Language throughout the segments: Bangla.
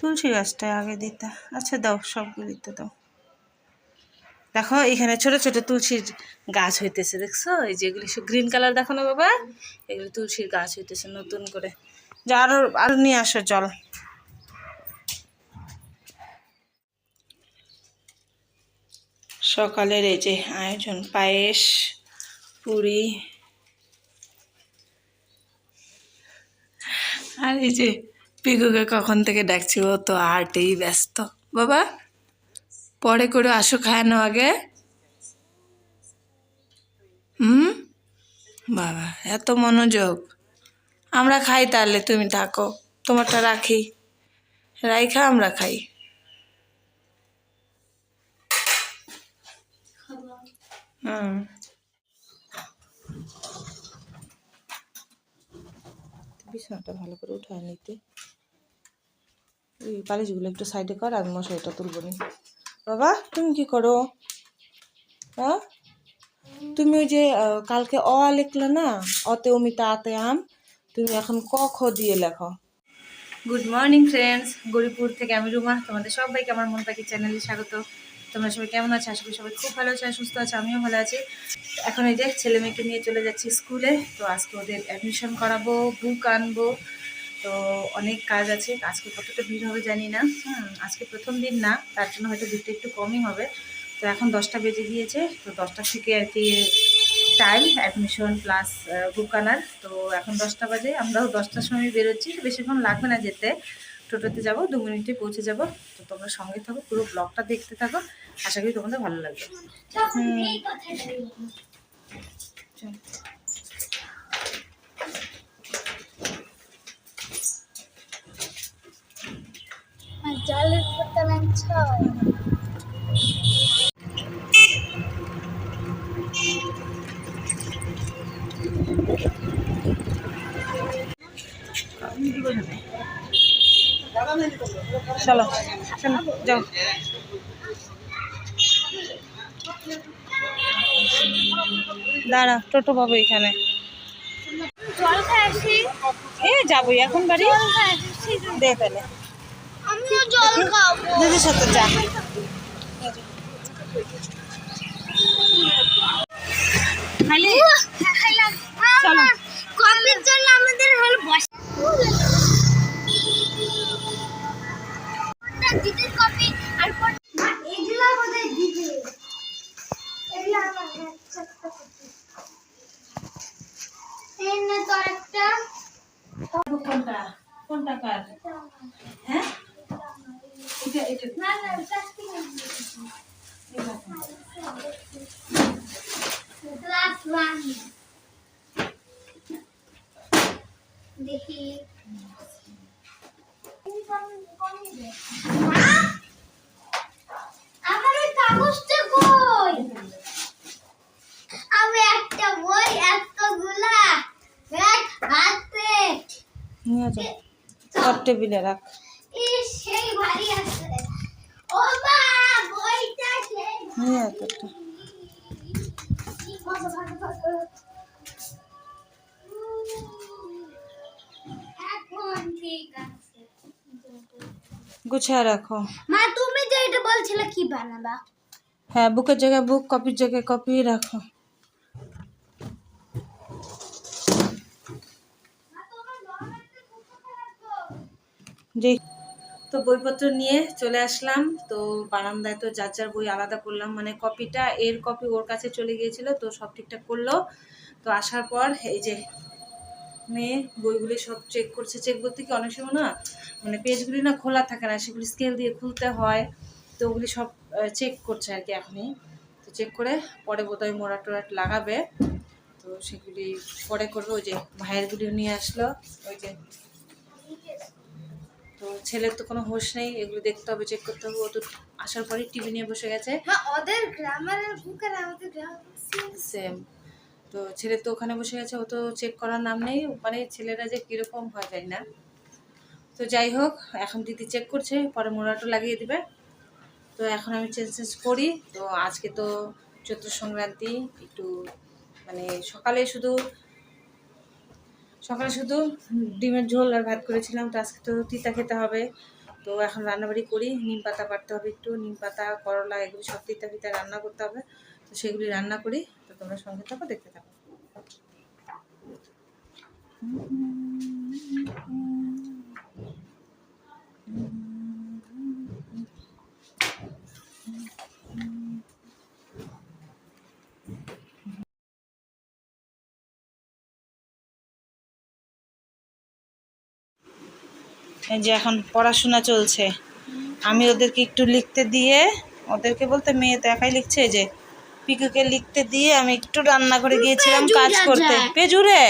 তুলসী গাছটা আগে দিতে। আচ্ছা দাও সবগুলিতে দাও। দেখো, এখানে ছোট ছোট তুলসীর গাছ হইতেছে, দেখছ? এই যেগুলি সব গ্রিন কালার দেখো না বাবা? এগুলি তুলসীর গাছ হইতেছে, নতুন করে। যা, আরও আরও নিয়ে আসো জল সকালের এই যে আয়োজন, পায়েস, পুরি, আর এই যে পিগুকে কখন থেকে ডাকছি ও তো আর্টেই ব্যস্ত। বাবা, পরে করে আসো খায় না আগে। হুম? বাবা, এত মনোযোগ। আমরা খাই তাহলে, তুমি থাকো। তোমারটা রাখি। রাইখা, আমরা খাই। হুম। বিছানাটা ভালো করে উঠায় নিতে। ওই বালিশগুলো একটু সাইডে কর আমি মশারিটা তুলব নি। বাবা, তুমি কি করো? হ্যাঁ? তুমি ওই যে কালকে অ লিখলে না, অতে অমিতা, আতে আম, তুমি এখন ক, খ দিয়ে লেখো। গুড মর্নিং ফ্রেন্ডস গরিপুর থেকে আমি রুমা, তোমাদের সবাইকে আমার মন পাখি চ্যানেলে স্বাগত। তোমরা সবাই কেমন আছো? আশা করি সবাই খুব ভালো আছে, আর সুস্থ আছে, আমিও ভালো আছি। এখন এই যে ছেলে মেয়েকে নিয়ে চলে যাচ্ছি স্কুলে। তো আজকে ওদের অ্যাডমিশন করাবো বুক আনব। তো অনেক কাজ আছে। আজকে কতটা ভিড় হবে জানি না। হুম আজকে প্রথম দিন না তার জন্য হয়তো ভিড়টা একটু কমই হবে। তো এখন দশটা বেজে গিয়েছে তো দশটা থেকে আর কি টাইম অ্যাডমিশন প্লাস বুক আনার তো এখন দশটা বাজে আমরাও দশটার সময় বেরোচ্ছি। তো বেশিক্ষণ লাগবে না যেতে। টোটোতে যাব দু মিনিটে পৌঁছে যাব। তো তোমরা সঙ্গে থাকো পুরো ব্লগটা দেখতে থাকো। আশা করি তোমাদের ভালো লাগবে। হুম। বোতল চলো যাও। দাঁড়া টোটো পাবো এখানে। এ যাব এখন বাড়ি? জল খাই আসি দে তাহলে। আমিও জল খাব। দিদির সাথে যা। খালি? চলো। কপির জন্য আমাদের হল বস। দিদির কপি আর কোন- এগুলো আমাদের দিদি। এগুলো আমাদের এই নে তোর একটা। কোনটা? কোনটা কার? হ্যাঁ এটা এটা না না প্লাস্টিক ক্লাস ওয়ান দেখি আমার ওই কাগজটা কই? আমি একটা বই এতগুলা এক হাতে নিয়ে যা। টেবিলে রাখ। নিয়ে গুছিয়ে রাখো। মা তুমি যে এটা বলছিলে কি বানাবা? হ্যাঁ বুকের জায়গায় বুক কপির জায়গায় কপি রাখো। যে তো বইপত্র নিয়ে চলে আসলাম। তো বারান্দায় তো যার যার বই আলাদা করলাম। মানে কপিটা এর কপি ওর কাছে চলে গিয়েছিল। তো সব ঠিকঠাক করল। তো আসার পর এই যে মেয়ে বইগুলি সব চেক করছে। চেক বলতে কি অনেক সময় না মানে পেজগুলি না খোলা থাকে না। সেগুলি স্কেল দিয়ে খুলতে হয়। তো ওগুলি সব চেক করছে আর কি এখনই। তো চেক করে পরে বোধহয় মোড়া টোরাট লাগাবে। তো সেগুলি পরে করবে। ওই যে ভাইয়েরগুলিও নিয়ে আসলো। ওই যে তো ছেলের তো কোনো হোশ নেই এগুলো দেখতে হবে চেক করতে হবে ও তো আসার পরেই টিভি নিয়ে বসে গেছে। মা ওদের গ্রামারের বুক আর আমাদের গ্রামার সেম তো ছেলে তো ওখানে বসে গেছে ও তো চেক করার নাম নেই মানে ছেলেরা যে কীরকম হয় জানি না। তো যাই হোক এখন দিদি চেক করছে পরে মোড়াটো লাগিয়ে দিবে। তো এখন আমি চেঞ্জ চেঞ্জ করি তো আজকে তো চৈত্র সংক্রান্তি একটু মানে সকালে শুধু সকালে শুধু ডিমের ঝোল আর ভাত করেছিলাম, তো আজকে তো তিতা খেতে হবে। তো এখন রান্নাবাড়ি করি, নিম পাতা পাড়তে হবে একটু, নিম পাতা, করলা, এগুলি সব তিতা পিতা রান্না করতে হবে। তো সেগুলি রান্না করি, তো তোমরা সঙ্গে থাকো, দেখতে থাকো। এই যে এখন পড়াশোনা চলছে। আমি ওদেরকে একটু লিখতে দিয়ে ওদেরকে বলতে মেয়ে তো একাই লিখছে যে পিকুকে লিখতে দিয়ে আমি একটু রান্না করে গিয়েছিলাম কাজ করতে। পেজুরে?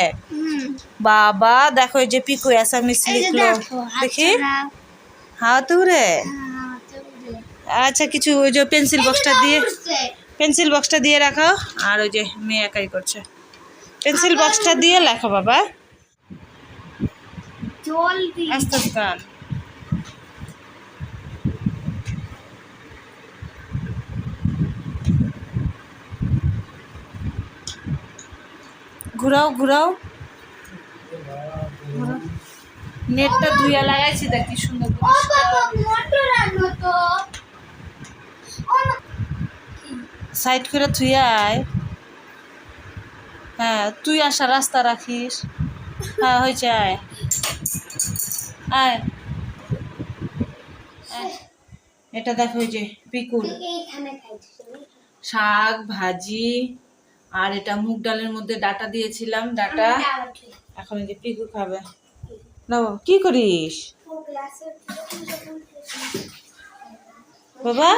বাবা দেখো এই যে পিকু অ্যাসামিস লিখলো। দেখো হাত দেখি। ছাড়া। হ্যাঁ। আচ্ছা কিছু ওই যে পেন্সিল বক্সটা দিয়ে। পেন্সিল বক্সটা দিয়ে রাখো। আর ওই যে মেয়ে একাই করছে। পেন্সিল বক্সটা দিয়ে লেখো বাবা। জল দি আস্তে আস্তে। ঘুরাও ঘুরাও। নেটটা ধুইয়া লাগাইছি দেখ কি সুন্দর সাইড করে থুইয়া আয়। হ্যাঁ তুই আসা, রাস্তা রাখিস। হ্যাঁ হয়েছে, আয়। আয়। এটা দেখো ওই যে পিকুল। শাক ভাজি আর এটা মুগ ডালের মধ্যে ডাটা দিয়েছিলাম ডাটা। এখন এই যে পিকু খাবে। না কি করিস? বাবা?